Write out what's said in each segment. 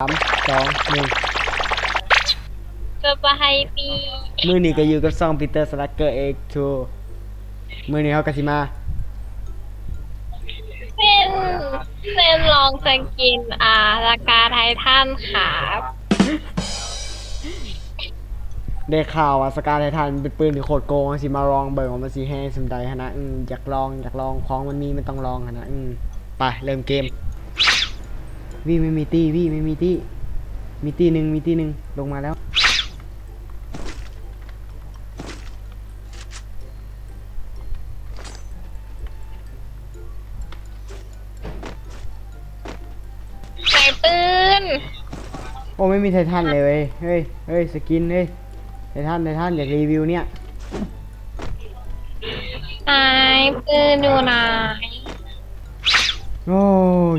สามสองหนึ่งจะไปให้ปีมือนี้ก็อยู่กับซองปีเตอร์สลักเกอร์เอ็กทูมือนี้เขากะสิมาเส้นเส้นลองสกินอ่าราคาไททันครับได้ข่าวว่าสกาไททันเป็นปืนที่โคตรโกงเขาสิมาลองเบิ่งว่ามันสิแห้สำใดฮะนะอืมอยากลองอยากลองของมันมีมันต้องลองฮะนะอืมไปเริ่มเกม วี่ไม่มีตี้วี่ไม่มีตี้มีตี้หนึ่งมีตี้หนึ่งลงมาแล้วไหนปืนโอ้ไม่มีไททันเลยเว้ยเฮ้ยเฮ้ยสกินเฮ้ยไททันไททันอยากรีวิวเนี่ยไหนปืนอยู่ไหน โอ้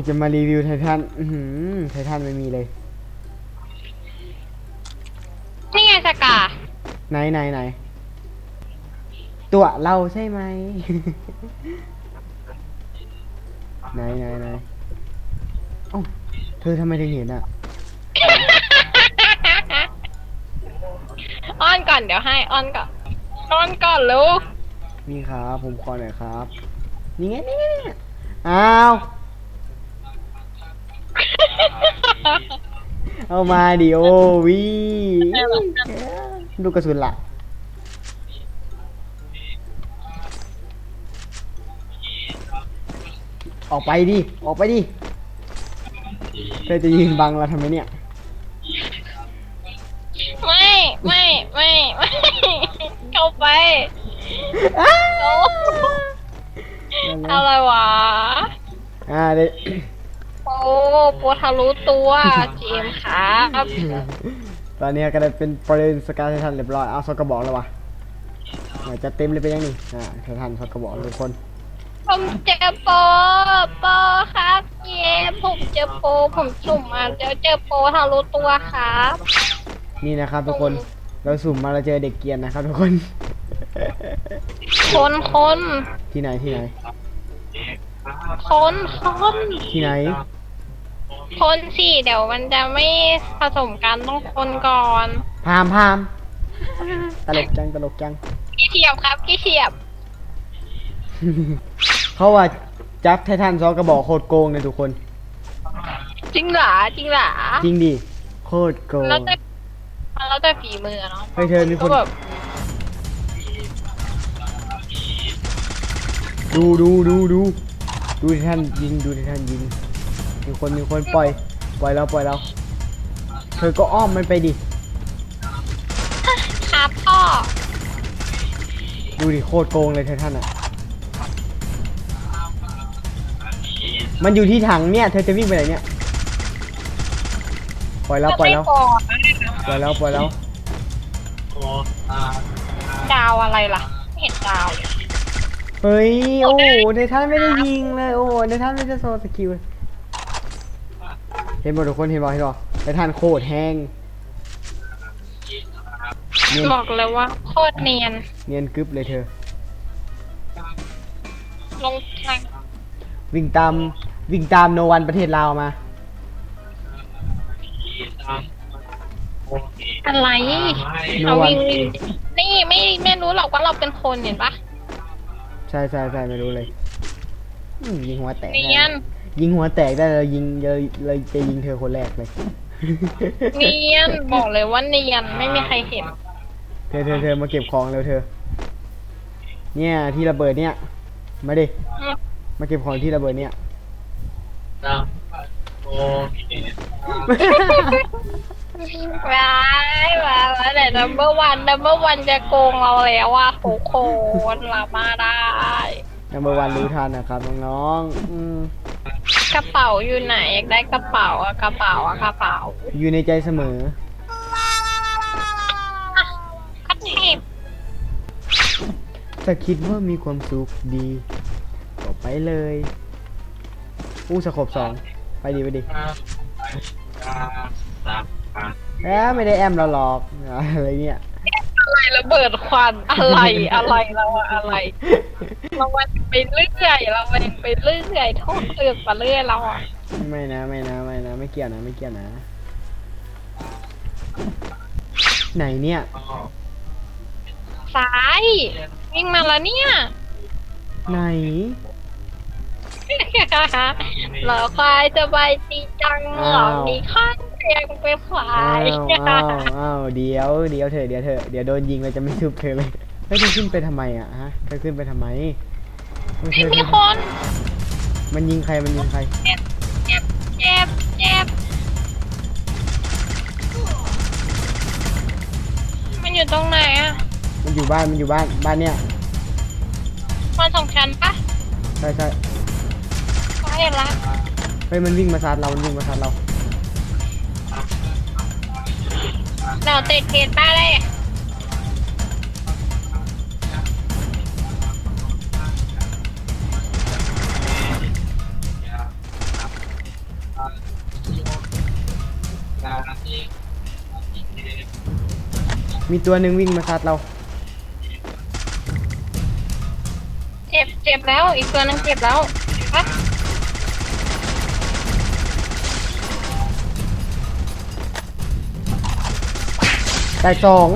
จะมารีวิวไททันอือหือไททันไม่มีเลย นี่ไงสกา ไหนไหนไหนตัวเราใช่ไหม ไหนไหนไหนเอ้าเธอทำไมถึงเห็นอะ อ้อนก่อนเดี๋ยวให้ อ้อนก่อน อ้อนก่อนลูก นี่ครับ ผมขอหน่อยครับ นี่ไงนี่ไงนี่ไงอ้าว เอามาดิโอวีดูกระสุนละออกไปดิ ออกไปดิเธอจะยืนบังเราทำไมเนี่ย ไม่ไม่ไม่ไม่เข้าไปโอ้อะไรวะ อ่าเดี๋ยว โอ้โปทะลุตัว เจมส์ครับตอนนี้ก็ได้เป็นประเด็นสกายไททันเรียบร้อยเอาสกกระบอกแล้ววะหน่อยจะเต็มเลยเป็นยังนี่อ่าไททันสกกระบอกทุกคนผมเจอโปโปครับเย้ผมเจอโปผมสุ่มมาเจอเจอโปทะลุตัวครับนี่นะครับทุกคนเราสุ่มมาเราเจอเด็กเกรียนนะครับทุกคน คนคนที่ไหนที่ไหนคนคนที่ไหน คนสิเดี๋ยวมันจะไม่ผสมกันต้องคนก่อนพามพามตลกจังตลกจังกี่เฉียบครับกี่เฉียบเขาว่าจับไททันซอกกระบอกโคตรโกงเลยทุกคน จริงเหรอจริงเหรอจริงดิโคตรโกงแล้วแต่แล้วแต่ฝีมือเนาะเฮ้ยเธอมีคน ก็แบบดูดูดูดูดูไททันยิงดูไททันยิง มีคนมีคนปล่อยปล่อยเราปล่อยเรา เธอก็อ้อมมันไปดิ ครับพ่อ ดูดิโคตรโกงเลยไททันอะ มันอยู่ที่ถังเนี่ย เธอจะวิ่งไปไหนเนี่ย ปล่อยแล้วปล่อยแล้วไม่ก่อนปล่อยแล้วปล่อยแล้ว ดาวอะไรล่ะ ไม่เห็นดาวเลย เฮ้ย โอ้โหไททันไม่ได้ยิงเลย โอ้โหไททันไม่ได้โซสกิล เลยเห็นหมดทุกคนเห็นบอกเห็นบอกไททันโคตรแห้งเนียนบอกเลยว่าโคตรเนียน เนียนกึ๊บเลยเธอ ลงทางวิ่งตามวิ่งตามโนวันประเทศลาวมา อะไรโนเราวันวิ่งวิ่งนี่ไม่ไม่รู้หรอกว่าเราเป็นคนเห็นปะใช่ใช่ใช่ไม่รู้เลยอืมยิงหัวแตกเนีได้ยน ยิงหัวแตกได้เรายิงเลยเลยจะยิงเธอคนแรกเลย เนียนบอกเลยว่าเนียนไม่มีใครเห็น เธอเธอเธอมาเก็บของเร็วเธอ เนี่ยที่ระเบิดเนี่ย มาดิ มาเก็บของที่ระเบิดเนี่ยว้ายว้ายว้ายแต่ number one number one จะโกงเราแล้วว่าโคโคนเรามาได้ นัมเบอร์วันรู้ทันนะครับน้องๆอืม กระเป๋าอยู่ไหนอยากได้กระเป๋าอะกระเป๋าอะกระเป๋าอยู่ในใจเสมอคัดเทปถ้าคิดว่ามีความสุขดีก็ไปเลย อู้สะขบสองไปดีไปดีแอบไม่ได้แอมเราหรอกอะไรเนี่ยอะไรระเบิดควันอะไรอะไรเราอะอะไร เราวันไปเรื่อยเราวันไปเรื่อยโทษเตือนไปเรื่อยเราอะไม่นะไม่นะไม่นะไม่เกี่ยวนะไม่เกี่ยวนะ ไหนเนี่ยซ้ายวิ่งมาแล้วเนี่ยไหนเหล่อควายสบายดีจังเหล่อมีข้าง เคียงเป็นควาอ้าวยอ้าวอ้าวเดี๋ยวเดี๋ยวเถอะเดี๋ยวเถอะเดี๋ยวโดนยิงเราจะไม่ชุบเธอเลยเฮ้ยเธอขึ้นไปทำไมอะฮะเธอขึ้นไปทำไมเฮ้ยเธไม่อมีคนมันยิงใครมันยิงใคร เจ็บเจ็บเจ็บเจ็บมันอยู่ตรงไหนอะมันอยู่บ้านมันอยู่บ้านบ้านเนี่ยมันสองชั้นปะใช่ใช่ใช่ละเฮ้ยมันวิ่งมาซัดเรามันวิ่งมาซัดเรา เราติดเพจป้าเลยมีตัวหนึ่งวิ่งมาซัดเรา เจ็บเจ็บแล้ว อีกตัวหนึงเจ็บแล้ว แตกสอง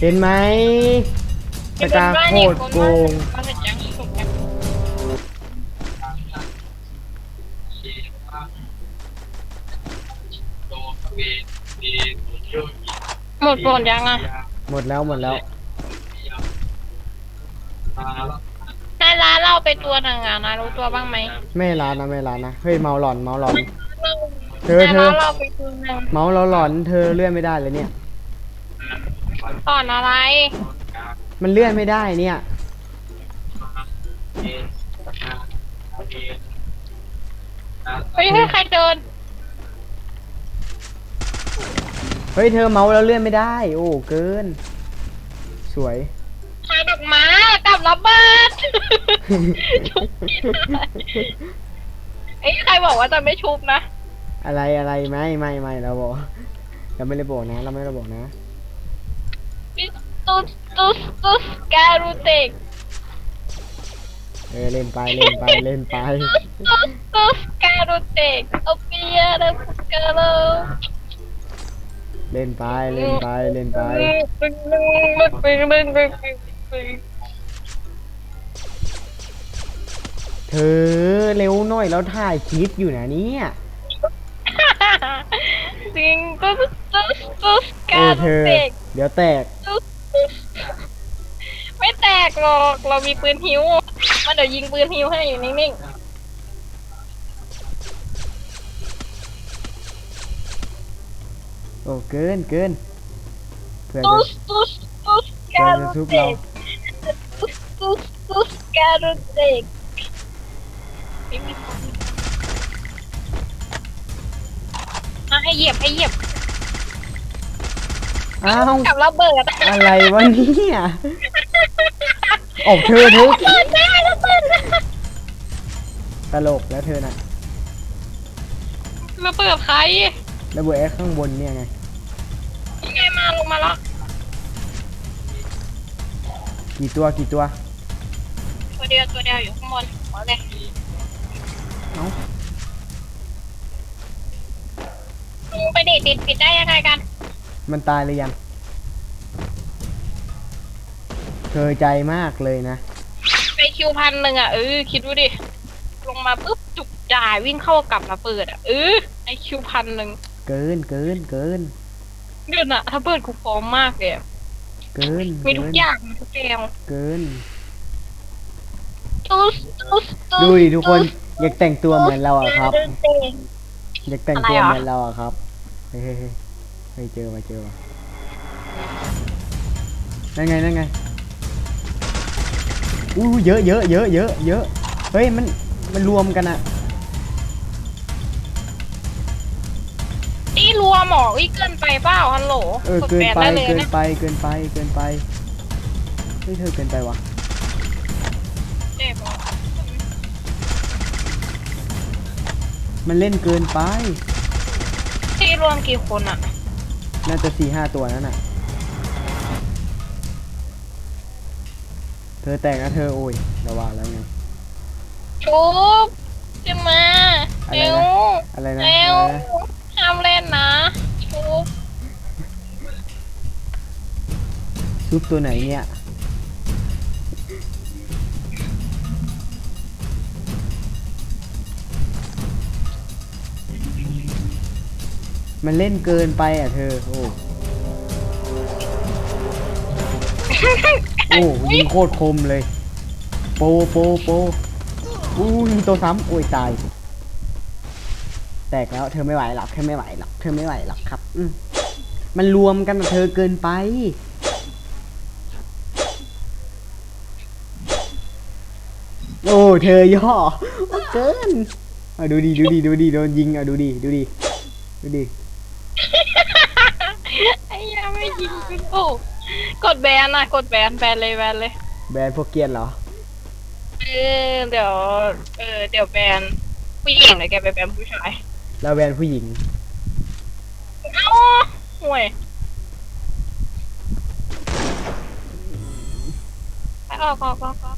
เห็นไหมสกาโคตรโกงมันเป็นยังสุกยังหมดหมดยังอะ หมดแล้วหมดแล้วนายร้านเราไปตัวหนึ่งอะนายรู้ตัวบ้างไหมไม่ร้านนะไม่ร้านนะเฮ้ยเมาหลอนเมาหลอน เธอนายเธร้าอนเราไปตัวหนึ่งเมาเราหลอนเธอเลื่อนไม่ได้เลยเนี่ย ก่อนอะไร มันเลื่อนไม่ได้เนี่ย เฮ้ยเฮ้ยใครเดิน เฮ้ยเธอเมาแล้วเลื่อนไม่ได้ โอ้เกิน สวย ใครดอกม้ากับระเบิดชุบไม่ได้เอ้ยใครบอกว่าจะไม่ชุบนะ อะไรอะไรไม่ไม่ไม่เราบอก เราไม่ได้บอกนะ เราไม่ได้บอกนะ ตุ๊สตุ๊สตุ๊สการุเตกเออเล่นไปเล่นไปเล่นไป ตุ๊สตุสตุสการุเตกโอเปียร์ปุกันเลยเล่นไปเล่นไปเล่นไป มึงมึงมึงมึงมึงมึงงเธอเร็วหน่อยแล้วถ่ายคลิปอยู่นะเนี่ยสิงตุ๊สตุ๊สตุสเการุเธอเตก เดี๋ยวแตก ไม่แตกหรอกเรามีปืนหิวมาเดี๋ยวยิงปืนหิวให้อยู่นิ่งโอ้เกินเกินเพื่อๆตุจะสตุสตุสการุทุบเตเรากตุสตุสตุสการุเตกอะให้เหยียบให้เหยียบอ้าวกับระเบิด อะไรวะเนี่ย ออกเธอเธอระเบิดแม่ระเบิดตลกแล้วเธอน่ะระเบิดใครระเบิดไอ้ข้างบนเนี่ยไงยังไงมาลงมาแล้วกี่ตัวกี่ตัวตัวเดียวตัวเดียวอยู่ข้างบนหัวเลยเอ้ามึงไปดิดติดปิดได้ยังไงกัน มันตายหรือยัง เธอใจมากเลยนะ ไปคิวพันหนึ่งอะเออคิดดูดิ ลงมาปุ๊บจุกจ่ายวิ่งเข้ากับระเบิดอะเออไอคิวพันหนึ่งเกินเกินเกินเดือนอะถ้าเบิดกูพร้อมมากเลยอะเกินมีทุกเกินอย่างมีทุกแนวเกินตุ๊สตุ๊สตุ๊สดูดิทุกคนอยากแต่งตัวเหมือนเราอะครับเดินเต้นอยากแต่งตัวอะไรอะเหมือนเราอะครับเฮ้ยเฮ้ยเฮ้ยเฮ้ยเจอมาเจอมานั่นไงนั่นไง อู้เยอะเยอะเยอะเยอะเยอะเฮ้ยมันมันรวมกันอะนี่รวมหมอวิเกินไปเปล่าฮัลโหลเออดเกินแบไปด้เลยเกินนะไปเกินไปเกินไปเฮ้ยเธอเกินไปวะเจ็บอะมันเล่นเกินไป ที่รวมกี่คนอะน่าจะสี่ห้าตัวนั่นน่ะ เธอแต่งนะเธอโอ้ยระว่าแล้วไง ชุบจะมาอะไรเร็นะ วอะไรนะเร็วอะไรนะห้ามเล่นนะ ชุบซุปตัวไหนเนี่ย มันเล่นเกินไปอะเธอ โอ้ โอ้ยิงโคตรคมเลย โปโปโปอู้ยิงตัวซ้ำโอ้ยตาย แตกแล้วเธอไม่ไหวหรอกเธอไม่ไหวหรอกเธอไม่ไหวหรอกครับ อืมมันรวมกันเธอเกินไป โอ้เธอย่อเกินเอาดูดีดูดีดูดีโดนยิงเอาดูดีดูดีดูดีไอ้ยังไม่ยิงกู กดแบนนะกดแบนแบนเลยแบนเลย แบรนด์พวกเกรียนเหรอ เออเดี๋ยว เออเดี๋ยวแบนผู้หญิงเลยแกไปแบนผู้ชายแล้วแบรนด์ผู้หญิง เอ้าห่วยไปออกออกออกออก